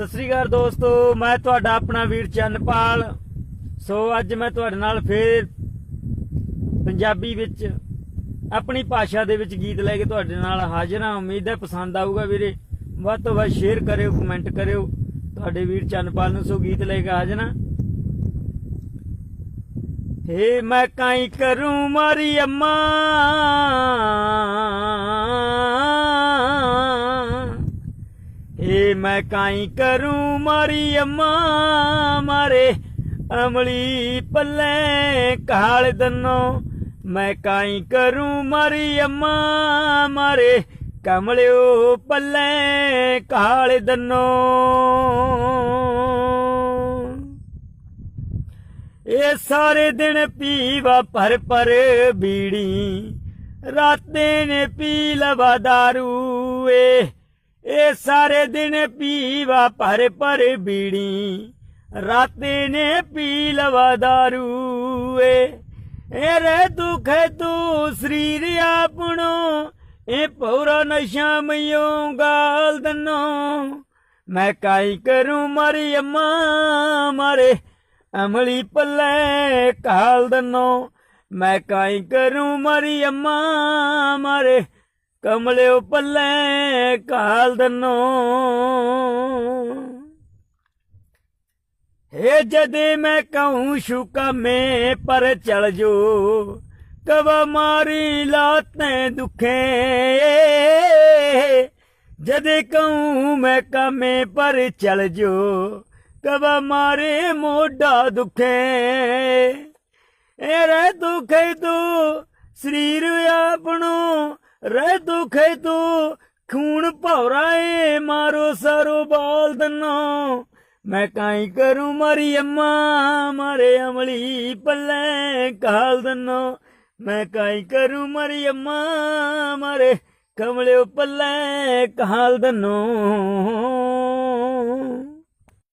ਸਤਿ ਸ੍ਰੀ ਅਕਾਲ ਦੋਸਤੋ, ਮੈਂ ਤੁਹਾਡਾ ਆਪਣਾ ਵੀਰ ਚੰਨਪਾਲ। ਸੋ ਅੱਜ ਮੈਂ ਤੁਹਾਡੇ ਨਾਲ ਫੇਰ ਪੰਜਾਬੀ ਵਿੱਚ ਆਪਣੀ ਭਾਸ਼ਾ ਦੇ ਵਿੱਚ ਗੀਤ ਲੈ ਕੇ ਤੁਹਾਡੇ ਨਾਲ ਹਾਜ਼ਰ ਹਾਂ। ਉਮੀਦ ਹੈ ਪਸੰਦ ਆਊਗਾ ਵੀਰੇ। ਵੱਧ ਤੋਂ ਵੱਧ ਸ਼ੇਅਰ ਕਰਿਓ ਕਮੈਂਟ ਕਰਿਓ। ਤੁਹਾਡੇ ਵੀਰ ਚੰਨਪਾਲ ਨੂੰ ਸੋ ਗੀਤ ਲੈ ਕੇ ਹਾਜ਼ਰ ਹਾਂ। ਹੇ, ਮੈਂ ਕਾਈ ਕਰੂੰ ਮਾਰੀ ਅੰਮਾ। ਏ ਮੈਂ ਕਾਈ ਕਰੂੰ ਮਾਰੀ ਅੰਮਾ, ਮਾਰੇ ਅਮਲੀ ਪੱਲੇ ਕਾਲ ਦਨੋ। ਮੈਂ ਕਾਈ ਕਰੂੰ ਮਾਰੀ ਅੰਮਾ, ਮਾਰੇ ਕਮਲਿਓ ਪੱਲੇ ਕਾਲ ਦਨੋ। ਇਹ ਸਾਰੇ ਦਿਨ ਪੀਵਾ ਪਰ ਪਰ ਬੀੜੀ, ਰਾਤੇ ਨੇ ਪੀ ਲਵਾ ਦਾਰੂ ਏ। ਇਹ ਸਾਰੇ ਦਿਨ ਪੀਵਾ ਪਰ ਪਰ ਬੀੜੀ। ਰਾਤੇ ਨੇ ਪੀ ਲਵਾ ਦਾਰੂ ਏ। ਰੇ ਦੁਖ ਤੂੰ ਸਰੀਰ ਆਪਣੋ। ਇਹ ਪੌਰਾ ਨਸ਼ਾ ਮਯੋ ਗਾਲ ਦਨੋ। ਮੈਂ ਕਾਈ ਕਰੂੰ ਮਾਰੀ ਅੰਮਾ ਮਾਰੇ। ਅਮਲੀ ਪੱਲੇ ਕਾਲ ਦਨੋ। ਮੈਂ ਕਾਈ ਕਰੂੰ ਮਾਰੀ ਅੰਮਾ ਮਾਰੇ। ਕਮਲਿਓ ਪੱਲੇ ਕਾਲ ਦਨੋ। ਹੇ ਜਦੇ ਮੈਂ ਕਹੂੰ ਸ਼ੁਕਾ ਮੇ ਪਰ ਚਲ ਜੋ, ਕਵਾ ਮਾਰੀ ਲਾਤੇ ਦੁਖੇ। ਜਦੇ ਕਹੂੰ ਮੈਂ ਕਮੇ ਪਰ ਚਲ ਜੋ, ਕਵਾ ਮਾਰੇ ਮੋਢਾ ਦੁਖੇ। ਏ ਰਹਿ ਦੁਖੇ ਤੂੰ, ਸਰੀਰ ਆਪਣੋ ਰਹਿ ਦੁਖੇ ਤੂੰ, ਖੂਨ ਭੌਰਾ ਏ, ਮਾਰੋ ਸਰੋ ਬਾਲ ਦਨੋ। ਮੈਂ ਕਾਈ ਕਰੂੰ ਮਾਰੀ ਅੰਮਾ, ਮਾਰੇ ਅਮਲੀ ਪੱਲੇ ਕਾਲ ਦਨੋ। ਮੈਂ ਕਾਈ ਕਰੂੰ ਮਾਰੀ ਅੰਮਾ, ਮਾਰੇ ਕਮਲਿਓ ਪੱਲੇ ਕਾਲ ਦਨੋ।